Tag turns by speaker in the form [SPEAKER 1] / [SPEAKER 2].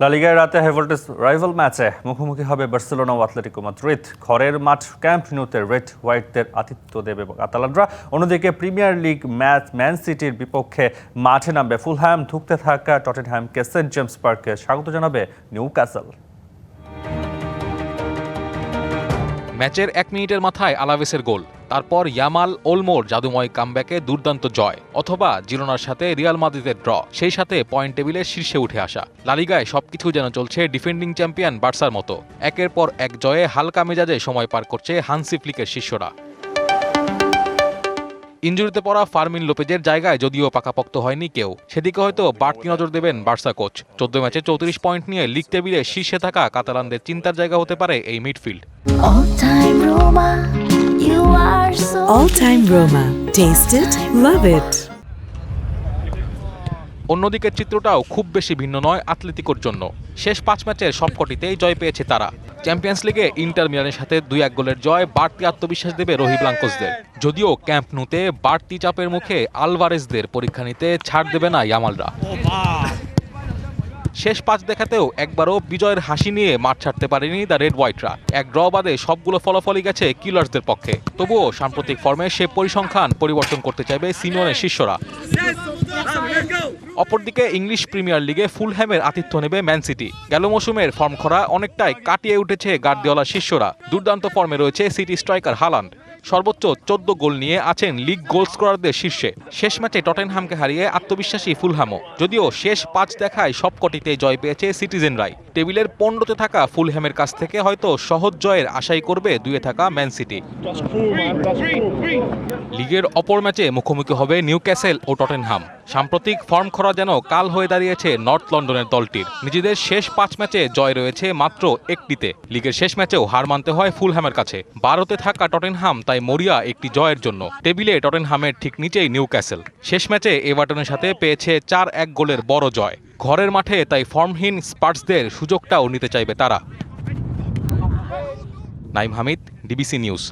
[SPEAKER 1] লা লিগায় রাতে হেভোল্টেস রাইভাল ম্যাচে মুখোমুখি হবে বার্সেলোনা ও আতলেটিকো মাদ্রিদ। ঘরের মাঠ ক্যাম্প নিউতে রেড হোয়াইটদের আতিথ্য দেবে কাতালানরা অন্যদিকে প্রিমিয়ার লিগ ম্যাচ ম্যান সিটির বিপক্ষে মাঠে নামবে ফুলহ্যাম। ধুঁকতে থাকা টটেনহ্যামকে সেন্ট জেমস পার্কে স্বাগত জানাবে নিউ ক্যাসেল
[SPEAKER 2] ম্যাচের এক মিনিটের মাথায় আলাভেসের গোল। তারপর ইয়ামাল ওলমোর জাদুময় কামব্যাকে দুর্দান্ত জয়, অথবা জিরোনার সাথে রিয়াল মাদ্রিদের ড্র, সেই সাথে পয়েন্ট টেবিলের শীর্ষে উঠে আসা। লালিগায় সবকিছু যেন চলছে ডিফেন্ডিং চ্যাম্পিয়ন বার্সার মতো। একের পর এক জয়ে হালকা মেজাজে সময় পার করছে হানসি ফ্লিকের শিষ্যরা। ইঞ্জুরিতে পড়া ফার্মিন লোপেজের জায়গায় যদিও পাকাপোক্ত হয়নি কেউ। সেদিকে হয়তো বাড়তি নজর দেবেন বার্সা কোচ। চোদ্দ ম্যাচে চৌত্রিশ পয়েন্ট নিয়ে লিগ টেবিলে শীর্ষে থাকা কাতালানদের চিন্তার জায়গা হতে পারে এই midfield.
[SPEAKER 3] All time Roma, you are so
[SPEAKER 4] All Time Roma. Taste it, love it.
[SPEAKER 2] অন্যদিকের চিত্রটাও খুব বেশি ভিন্ন নয় আতলেতিকোর জন্য। শেষ পাঁচ ম্যাচের সবকটিতেই জয় পেয়েছে তারা। চ্যাম্পিয়ন্স লিগে ইন্টার মিলানের সাথে দুই এক গোলের জয় বাড়তি আত্মবিশ্বাস দেবে রোহি ব্লাঙ্কোসদের যদিও ক্যাম্প নুতে বাড়তি চাপের মুখে আলভারেজদের পরীক্ষা নিতে ছাড় দেবে না ইয়ামালরা। শেষ পাঁচ দেখাতেও একবারও বিজয়ের হাসি নিয়ে মাঠ ছাড়তে পারেনি দ্য রেড হোয়াইটরা এক ড্র বাদে সবগুলো ফলাফলই গেছে কিলার্সদের পক্ষে। তবুও সাম্প্রতিক ফর্মে সে পরিসংখ্যান পরিবর্তন করতে চাইবে সিনিয়রের শিষ্যরা। অপরদিকে ইংলিশ প্রিমিয়ার লিগে ফুলহ্যামের আতিথ্য নেবে ম্যান সিটি। গেল মৌসুমের ফর্ম খরা অনেকটাই কাটিয়ে উঠেছে গার্দিওলার শিষ্যরা। দুর্দান্ত ফর্মে রয়েছে সিটি স্ট্রাইকার হালান্ড। সর্বোচ্চ চোদ্দ গোল নিয়ে আছেন লিগ গোল স্কোরারদের শীর্ষে। শেষ ম্যাচে টটেনহামকে হারিয়ে আত্মবিশ্বাসী ফুলহামও। যদিও শেষ পাঁচ দেখায় সবকটিতে জয় পেয়েছে সিটিজেনরাই। টেবিলের পনেরোতে থাকা ফুলহ্যামের কাছ থেকে হয়তো সহজ জয়ের আশাই করবে দুয়ে থাকা ম্যান সিটি। লিগের অপর ম্যাচে মুখোমুখি হবে নিউ ক্যাসেল ও টটেনহাম। সাম্প্রতিক ফর্ম খরা যেন কাল হয়ে দাঁড়িয়েছে নর্থ লন্ডনের দলটির। নিজেদের শেষ পাঁচ ম্যাচে জয় রয়েছে মাত্র একটিতে। লিগের শেষ ম্যাচেও হার মানতে হয় ফুলহ্যামের কাছে। বারোতে থাকা টটেনহাম তাই মরিয়া একটি জয়ের জন্য। টেবিলে টটেনহামের ঠিক নিচেই নিউ ক্যাসেল শেষ ম্যাচে এভারটনের সাথে পেয়েছে চার এক গোলের বড় জয়। ঘরের মাঠে তাই ফর্মহীন স্পার্টসদের সুযোগটাও নিতে চাইবে তারা। Naim Hamid, DBC News.